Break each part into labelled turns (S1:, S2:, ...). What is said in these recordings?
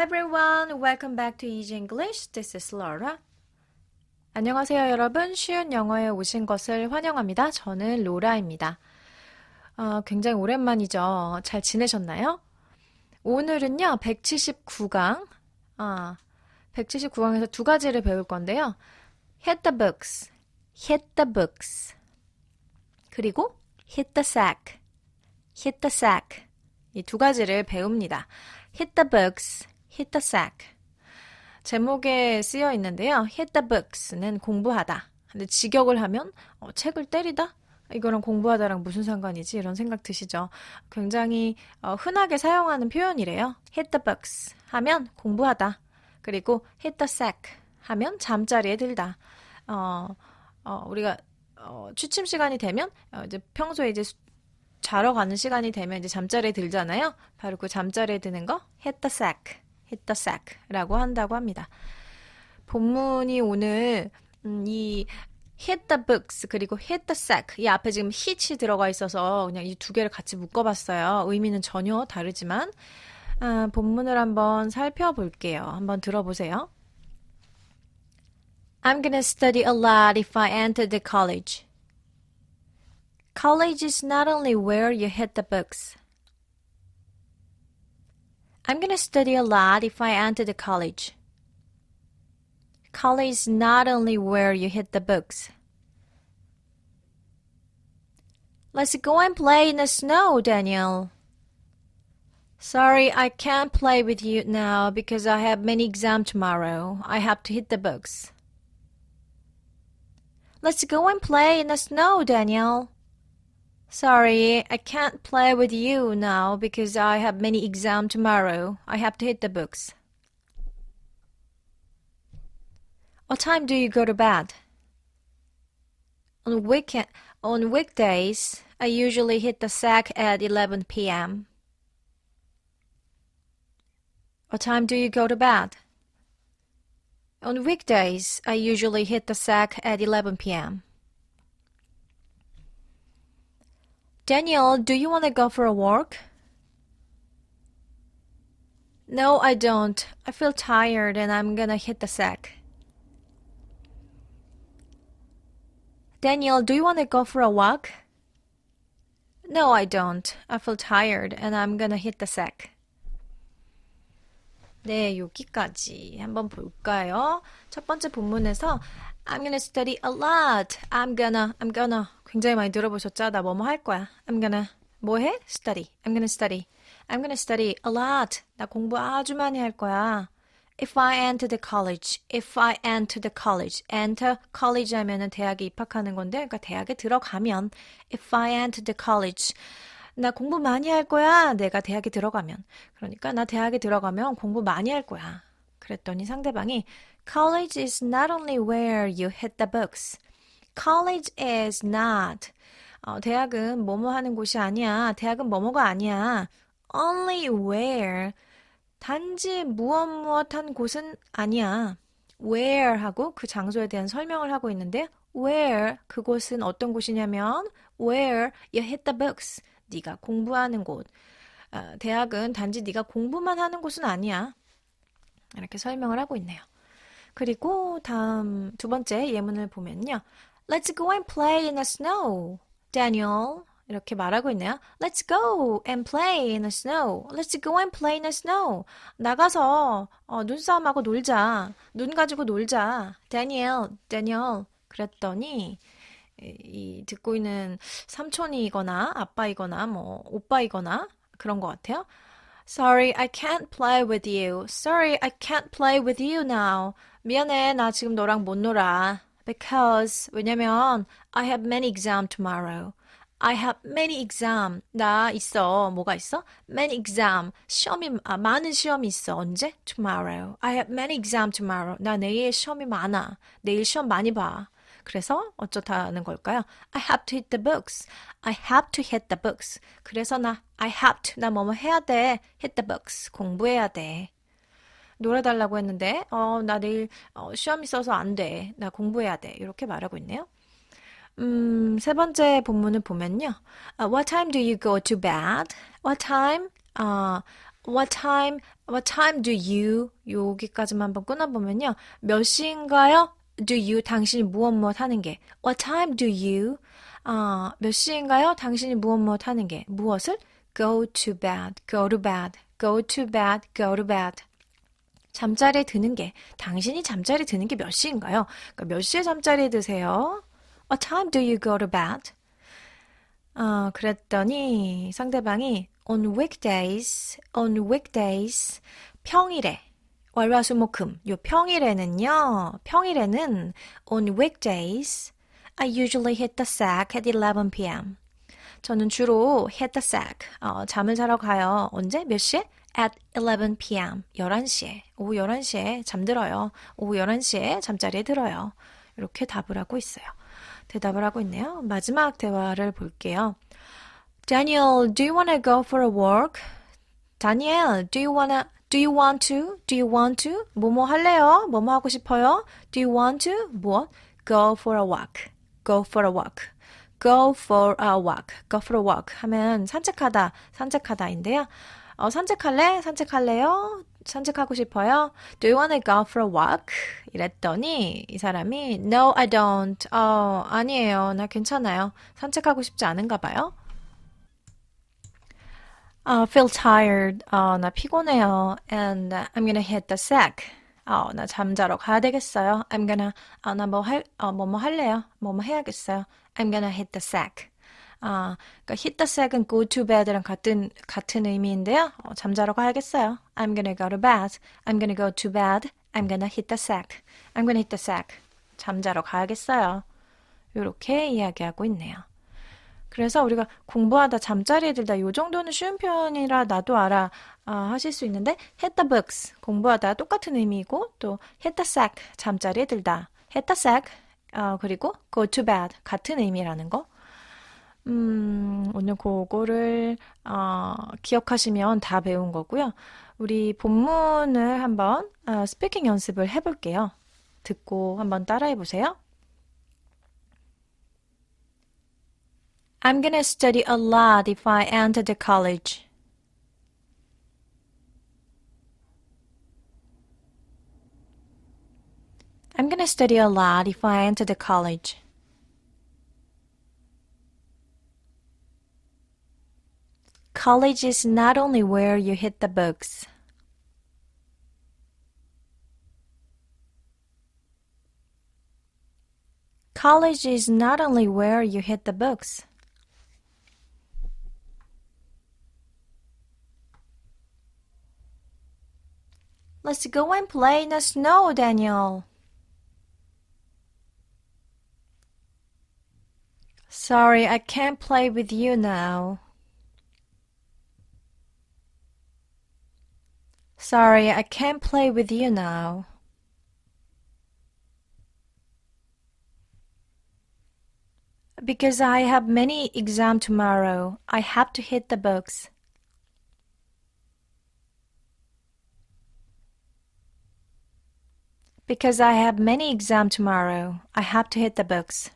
S1: Hi everyone, welcome back to Easy English. This is Laura. 안녕하세요 여러분. 쉬운 영어에 오신 것을 환영합니다. 저는 로라입니다. 어, 굉장히 오랜만이죠. 잘 지내셨나요? 오늘은요, 179강, 아, 179강에서 두 가지를 배울 건데요. hit the books, hit the books. 그리고 hit the sack, hit the sack. 이 두 가지를 배웁니다. hit the books, hit the sack. 제목에 쓰여 있는데요. hit the books는 공부하다. 근데 직역을 하면 어, 책을 때리다? 이거랑 공부하다랑 무슨 상관이지? 이런 생각 드시죠? 굉장히 어, 흔하게 사용하는 표현이래요. hit the books 하면 공부하다. 그리고 hit the sack 하면 잠자리에 들다. 어, 어, 우리가 어, 취침 시간이 되면 어, 이제 평소에 이제 수- 자러 가는 시간이 되면 이제 잠자리에 들잖아요. 바로 그 잠자리에 드는 거 hit the sack, hit the sack라고 한다고 합니다. 본문이 오늘 음, 이 hit the books 그리고 hit the sack 이 앞에 지금 hit이 들어가 있어서 그냥 이 두 개를 같이 묶어봤어요. 의미는 전혀 다르지만 아, 본문을 한번 살펴볼게요. 한번 들어보세요. I'm gonna study a lot if I enter the college. College is not only where you hit the books. I'm gonna study a lot if I enter the college. College is not only where you hit the books. Let's go and play in the snow, Daniel. Sorry, I can't play with you now because I have many exams tomorrow. I have to hit the books. Let's go and play in the snow, Daniel. Sorry, I can't play with you now because I have many exams tomorrow. I have to hit the books. What time do you go to bed? On weekend on weekdays, I usually hit the sack at 11 p.m. What time do you go to bed? On weekdays, I usually hit the sack at 11 p.m. Daniel, do you want to go for a walk? No, I don't. I feel tired and I'm gonna hit the sack. Daniel, do you want to go for a walk? No, I don't. I feel tired and I'm gonna hit the sack. 네, 여기까지 한번 볼까요? 첫 번째 본문에서 I'm gonna study a lot. I'm gonna, I'm gonna 굉장히 많이 들어보셨죠? 나 뭐뭐 할 거야. I'm gonna 뭐 해? Study. I'm gonna study. I'm gonna study a lot. 나 공부 아주 많이 할 거야. If I enter the college, if I enter the college, enter college 하면은 대학에 입학하는 건데, 그러니까 대학에 들어가면, if I enter the college, 나 공부 많이 할 거야. 내가 대학에 들어가면. 그러니까 나 대학에 들어가면 공부 많이 할 거야. 그랬더니 상대방이 College is not only where you hit the books. College is not. 어, 대학은 뭐뭐 하는 곳이 아니야. 대학은 뭐뭐가 아니야. Only where. 단지 무엇 무엇 한 곳은 아니야. Where 하고 그 장소에 대한 설명을 하고 있는데 where 그곳은 어떤 곳이냐면 where you hit the books. 네가 공부하는 곳. 어, 대학은 단지 네가 공부만 하는 곳은 아니야. 이렇게 설명을 하고 있네요. 그리고 다음 두 번째 예문을 보면요. Let's go and play in the snow, Daniel. 이렇게 말하고 있네요. Let's go and play in the snow. Let's go and play in the snow. 나가서 어, 눈싸움하고 놀자. 눈 가지고 놀자. Daniel, Daniel. 그랬더니 이, 이 듣고 있는 삼촌이거나 아빠이거나 뭐 오빠이거나 그런 것 같아요. Sorry, I can't play with you. Sorry, I can't play with you now. 미안해, 나 지금 너랑 못 놀아. Because, 왜냐면, I have many exam tomorrow. I have many exam. 나 있어. 뭐가 있어? Many exam. 시험이, 아, 많은 시험이 있어. 언제? Tomorrow. I have many exam tomorrow. 나 내일 시험이 많아. 내일 시험 많이 봐. 그래서 어쩌다는 걸까요? I have to hit the books. I have to hit the books. 그래서 나 I have to 나 뭐뭐 해야 돼. hit the books. 공부해야 돼. 놀아달라고 했는데 어, 나 내일 어, 시험 있어서 안 돼. 나 공부해야 돼. 이렇게 말하고 있네요. 음, 세 번째 본문을 보면요. Uh, what time do you go to bed? What time? 어, What time, what time do you, 여기까지만 한번 끊어보면요. 몇 시인가요? Do you, 당신이 무엇 무엇 하는 게. What time do you, 아, 몇 시인가요? 당신이 무엇 무엇 하는 게. 무엇을? Go to bed, go to bed, go to bed, go to bed. 잠자리에 드는 게, 당신이 잠자리에 드는 게 몇 시인가요? 그러니까 몇 시에 잠자리에 드세요? What time do you go to bed? 어, 그랬더니 상대방이 on weekdays, on weekdays, 평일에, 월화수목금, 요 평일에는요, 평일에는 on weekdays, I usually hit the sack at 11 p.m. 저는 주로 hit the sack, 어, 잠을 자러 가요. 언제? 몇 시에? at 11 p.m. 11시에, 오후 11시에 잠들어요. 오후 11시에 잠자리에 들어요. 이렇게 답을 하고 있어요. 대답을 하고 있네요. 마지막 대화를 볼게요. Daniel, do you want to go for a walk? Daniel, do you wanna Do you want to? Do you want to? 뭐뭐 할래요? 뭐뭐 하고 싶어요? Do you want to? 무엇? Go for a walk. Go for a walk. Go for a walk. Go for a walk 하면 산책하다, 산책하다인데요. 어, 산책할래? 산책할래요? 산책하고 싶어요? Do you want to go for a walk? 이랬더니 이 사람이 No, I don't. 어, 아니에요. 나 괜찮아요. 산책하고 싶지 않은가 봐요. 어, feel tired. 어, 나 피곤해요. And I'm gonna hit the sack. 어, 나 잠자러 가야 되겠어요. I'm gonna, 어, 나 뭐 할, 어, 뭐뭐 할래요. 뭐뭐 해야겠어요. I'm gonna hit the sack. 아, 그러니까 hit the sack은 go to bed랑 같은 같은 의미인데요. 어, 잠자러 가야겠어요. I'm gonna go to bed. I'm gonna go to bed. I'm gonna hit the sack. I'm gonna hit the sack. 잠자러 가야겠어요. 이렇게 이야기하고 있네요. 그래서 우리가 공부하다 잠자리에 들다 요 정도는 쉬운 표현이라 나도 알아 아, 하실 수 있는데 hit the books 공부하다 똑같은 의미이고 또 hit the sack 잠자리에 들다 hit the sack 어, 그리고 go to bed 같은 의미라는 거 음, 오늘 그거를 어, 기억하시면 다 배운 거고요. 우리 본문을 한번 어, 스피킹 연습을 해볼게요. 듣고 한번 따라해 보세요. I'm gonna study a lot if I enter the college. I'm gonna study a lot if I enter the college. College is not only where you hit the books. College is not only where you hit the books. Let's go and play in the snow, Daniel. Sorry, I can't play with you now. Sorry, I can't play with you now. Because I have many exam tomorrow, I have to hit the books. Because I have many exam tomorrow, I have to hit the books.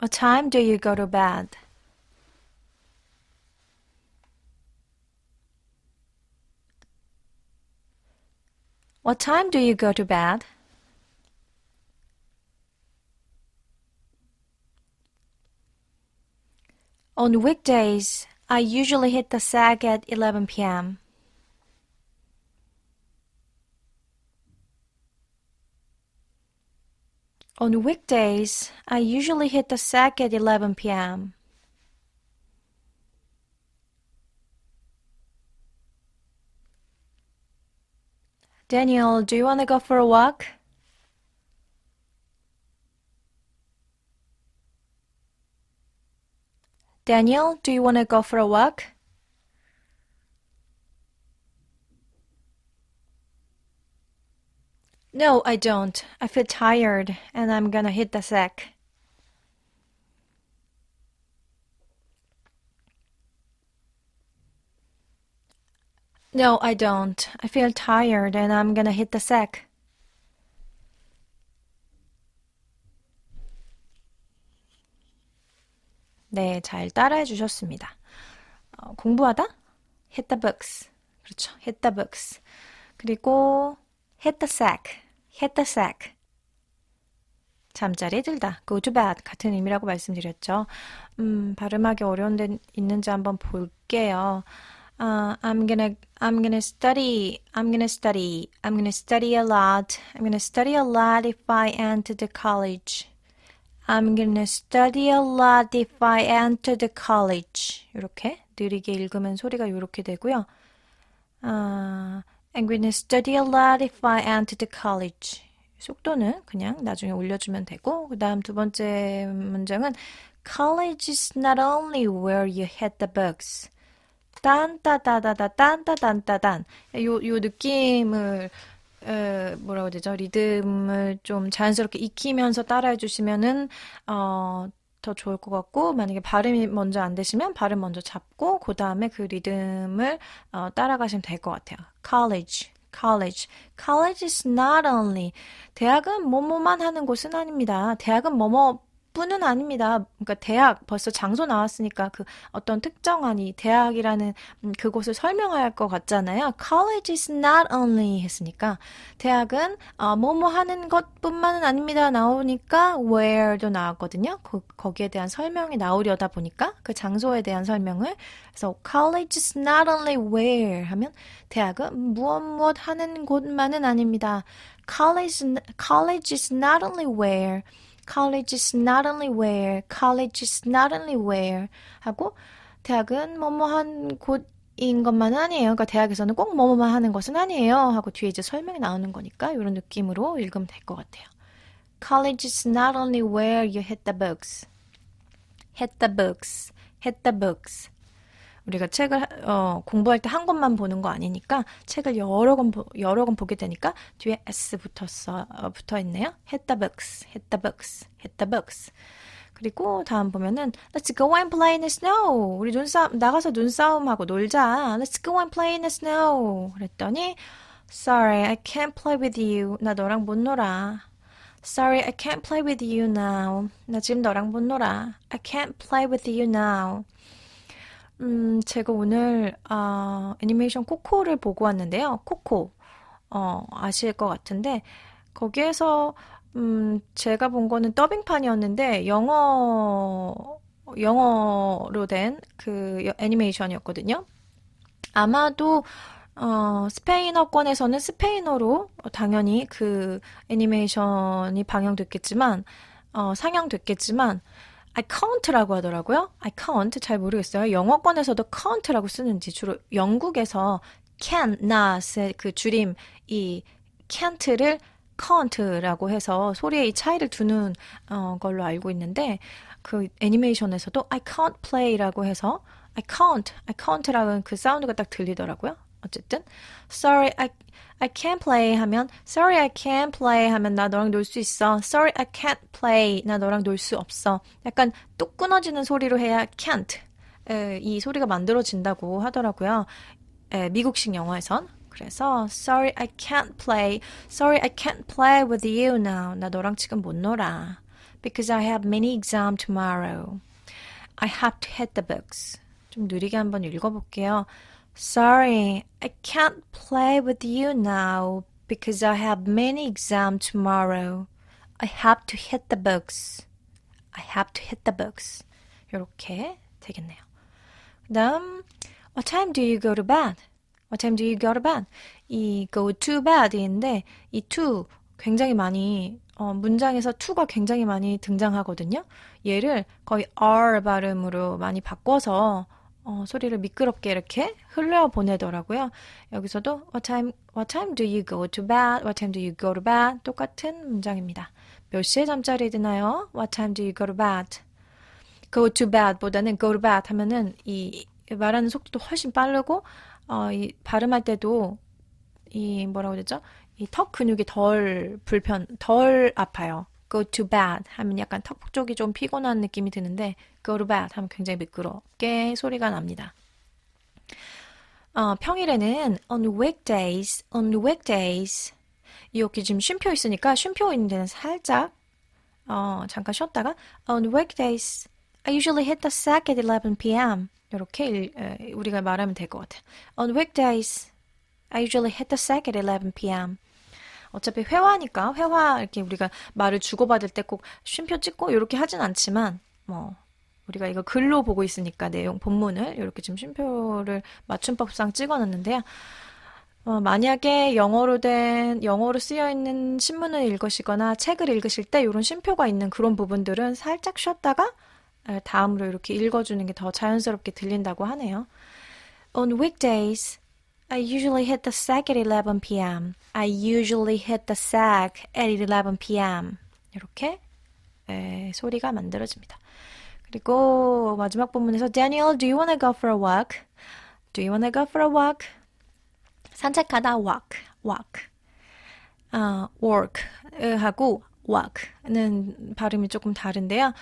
S1: What time do you go to bed? What time do you go to bed? On weekdays, I usually hit the sack at 11 p.m. On weekdays, I usually hit the sack at 11 p.m. Daniel, do you want to go for a walk? Daniel, do you want to go for a walk? No, I don't. I feel tired and I'm gonna hit the sack. No, I don't. I feel tired and I'm gonna hit the sack. 네, 잘 따라해 주셨습니다. 어, 공부하다? hit the books. 그렇죠. hit the books. 그리고 hit the sack. hit the sack. 잠자리에 들다. go to bed 같은 의미라고 말씀드렸죠. 음, 발음하기 어려운 데 있는지 한번 볼게요. 아, I'm gonna, I'm gonna study, I'm gonna study, I'm gonna study a lot, I'm gonna study a lot if I enter the college. I'm gonna study a lot if I enter the college. 이렇게 느리게 읽으면 소리가 이렇게 되고요. 아, Gonna study a lot if I enter the college. 속도는 그냥 나중에 올려주면 되고, 그 다음 두 번째 문장은 College is not only where you hit the books. 딴따다다다 딴따단따단 요, 요 느낌을 에, 뭐라고 되죠? 리듬을 좀 자연스럽게 익히면서 따라해 주시면은 어, 더 좋을 것 같고 만약에 발음이 먼저 안 되시면 발음 먼저 잡고 그 다음에 그 리듬을 어, 따라가시면 될 것 같아요. College, college, college is not only 대학은 뭐뭐만 하는 곳은 아닙니다. 대학은 뭐뭐 뿐은 아닙니다. 그러니까 대학 벌써 장소 나왔으니까 그 어떤 특정한 이 대학이라는 음, 그곳을 설명할 것 같잖아요. College is not only 했으니까 대학은 어, 뭐뭐 하는 것뿐만은 아닙니다. 나오니까 where도 나왔거든요. 그, 거기에 대한 설명이 나오려다 보니까 그 장소에 대한 설명을 그래서 college is not only where 하면 대학은 무엇 무엇 하는 곳만은 아닙니다. College, college is not only where college is not only where, college is not only where 하고 대학은 뭐뭐한 곳인 것만 아니에요. 그러니까 대학에서는 꼭 뭐뭐만 하는 것은 아니에요. 하고 뒤에 이제 설명이 나오는 거니까 이런 느낌으로 읽으면 될 것 같아요. College is not only where you hit the books. hit the books. hit the books. 우리가 책을 어, 공부할 때 한 권만 보는 거 아니니까 책을 여러 권 보, 여러 권 보게 되니까 뒤에 s 붙었어 어, 붙어 있네요. hit the books, hit the books, hit the books. 그리고 다음 보면은 Let's go and play in the snow. 우리 눈싸움 나가서 눈싸움하고 놀자. Let's go and play in the snow. 그랬더니 Sorry, I can't play with you. 나 너랑 못 놀아. Sorry, I can't play with you now. 나 지금 너랑 못 놀아. I can't play with you now. 음, 제가 오늘 아, 애니메이션 코코를 보고 왔는데요. 코코. 어, 아실 것 같은데 거기에서 음, 제가 본 거는 더빙판이었는데 영어 영어로 된 그 애니메이션이었거든요. 아마도 어, 스페인어권에서는 스페인어로 당연히 그 애니메이션이 방영됐겠지만 어, 상영됐겠지만 I can't라고 하더라고요. Can't 잘 모르겠어요. 영어권에서도 can't라고 쓰는지 주로 영국에서 can, not의 그 줄임 이 can't를 can't라고 해서 소리의 이 차이를 두는 어, 걸로 알고 있는데 그 애니메이션에서도 I can't play라고 해서 I can't, I can't라는 그 사운드가 딱 들리더라고요. 어쨌든 sorry I I can't play 하면 sorry I can't play 하면 나 너랑 놀 수 있어. sorry I can't play 나 너랑 놀 수 없어. 약간 뚝 끊어지는 소리로 해야 can't 에, 이 소리가 만들어진다고 하더라고요. 에, 미국식 영어에선. 그래서 sorry I can't play. sorry I can't play with you now. 나 너랑 지금 못 놀아. because I have many exam tomorrow. I have to hit the books. 좀 느리게 한번 읽어볼게요. Sorry, I can't play with you now because I have many exam tomorrow. I have to hit the books. I have to hit the books. 이렇게 되겠네요. 그다음 What time do you go to bed? What time do you go to bed? 이 go to bed인데 이 to 굉장히 많이 어, 문장에서 to가 굉장히 많이 등장하거든요. 얘를 거의 r 발음으로 많이 바꿔서 어, 소리를 미끄럽게 이렇게 흘려 보내더라고요. 여기서도 what time what time do you go to bed? What time do you go to bed? 똑같은 문장입니다. 몇 시에 잠자리에 드나요? What time do you go to bed? go to bed보다는 go to bed 하면은 이 말하는 속도도 훨씬 빠르고 어, 이 발음할 때도 이 뭐라고 되죠? 이 턱 근육이 덜 불편 덜 아파요. Go to bed 하면 약간 턱 쪽이 좀 피곤한 느낌이 드는데 go to bed 하면 굉장히 미끄럽게 소리가 납니다. 어, 평일에는 on weekdays, on weekdays 이렇게 지금 쉼표 있으니까 쉼표 있는 데는 살짝 어, 잠깐 쉬었다가 on weekdays I usually hit the sack at 11 p.m. 이렇게 일- 에, 우리가 말하면 될 것 같아요. On weekdays, I usually hit the sack at 11 p.m. 어차피 회화니까 회화 이렇게 우리가 말을 주고받을 때 꼭 쉼표 찍고 이렇게 하진 않지만 뭐 우리가 이거 글로 보고 있으니까 내용 본문을 이렇게 지금 쉼표를 맞춤법상 찍어놨는데요. 어, 만약에 영어로 된 영어로 쓰여 있는 신문을 읽으시거나 책을 읽으실 때 이런 쉼표가 있는 그런 부분들은 살짝 쉬었다가 에, 다음으로 이렇게 읽어주는 게 더 자연스럽게 들린다고 하네요. On weekdays, I usually hit the sack at 11 p.m. I usually hit the sack at 11 p.m. 이렇게 에, 소리가 만들어집니다. 그리고 마지막 부분에서 Daniel, do you want to go for a walk? Do you want to go for a walk? 산책하다 walk, walk. 아, work 하고 walk는 발음이 조금 다른데요.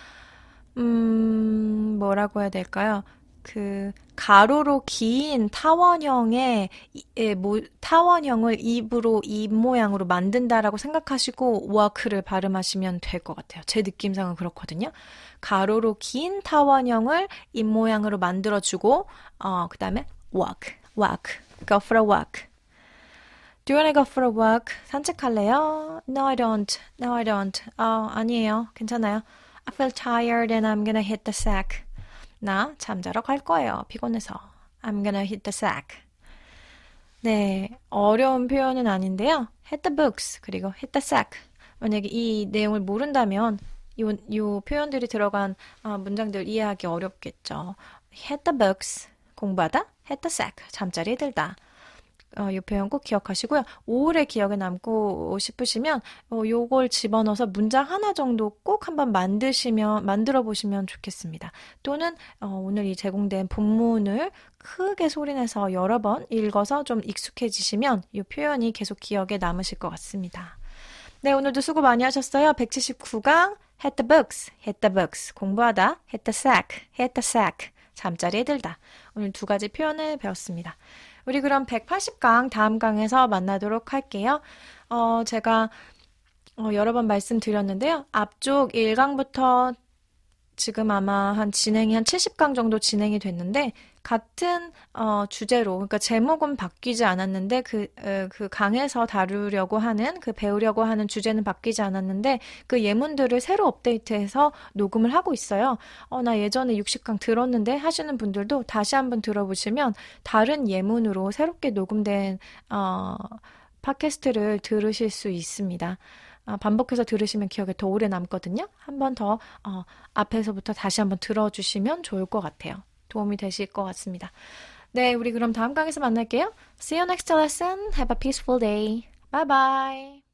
S1: 음, 뭐라고 해야 될까요? 그 가로로 긴 타원형의 이- 에, 모, 타원형을 입으로 입 모양으로 만든다라고 생각하시고 walk를 발음하시면 될 것 같아요. 제 느낌상은 그렇거든요. 가로로 긴 타원형을 입 모양으로 만들어주고 어, 그다음에 walk, walk, go for a walk. Do you wanna go for a walk? 산책할래요? No, I don't. No, I don't. 어, 아니에요. 괜찮아요. I feel tired and I'm gonna hit the sack. 나 잠자러 갈 거예요. 피곤해서. I'm gonna hit the sack. 네, 어려운 표현은 아닌데요. hit the books 그리고 hit the sack. 만약에 이 내용을 모른다면 요, 요 표현들이 들어간 아, 문장들 이해하기 어렵겠죠. hit the books 공부하다, hit the sack 잠자리에 들다. 어, 이 표현 꼭 기억하시고요. 오래 기억에 남고 싶으시면 어, 요걸 집어넣어서 문장 하나 정도 꼭 한번 만드시면 만들어 보시면 좋겠습니다. 또는 어, 오늘 이 제공된 본문을 크게 소리내서 여러 번 읽어서 좀 익숙해지시면 이 표현이 계속 기억에 남으실 것 같습니다. 네, 오늘도 수고 많이 하셨어요. 179강 hit the books, hit the books 공부하다, hit the sack, hit the sack 잠자리에 들다. 오늘 두 가지 표현을 배웠습니다. 우리 그럼 180강 다음 강에서 만나도록 할게요. 어, 제가 어, 여러 번 말씀드렸는데요. 앞쪽 1강부터 지금 아마 한 진행이 한 70강 정도 진행이 됐는데 같은 어, 주제로 그러니까 제목은 바뀌지 않았는데 그, 어, 그 강에서 다루려고 하는 그 배우려고 하는 주제는 바뀌지 않았는데 그 예문들을 새로 업데이트해서 녹음을 하고 있어요. 어, 나 예전에 60강 들었는데 하시는 분들도 다시 한번 들어보시면 다른 예문으로 새롭게 녹음된 어, 팟캐스트를 들으실 수 있습니다. 아, 반복해서 들으시면 기억에 더 오래 남거든요. 한 번더 어, 앞에서부터 다시 한번 들어주시면 좋을 것 같아요. 도움이 되실 것 같습니다. 네, 우리 그럼 다음 강에서 만날게요. See you next lesson. Have a peaceful day. Bye bye.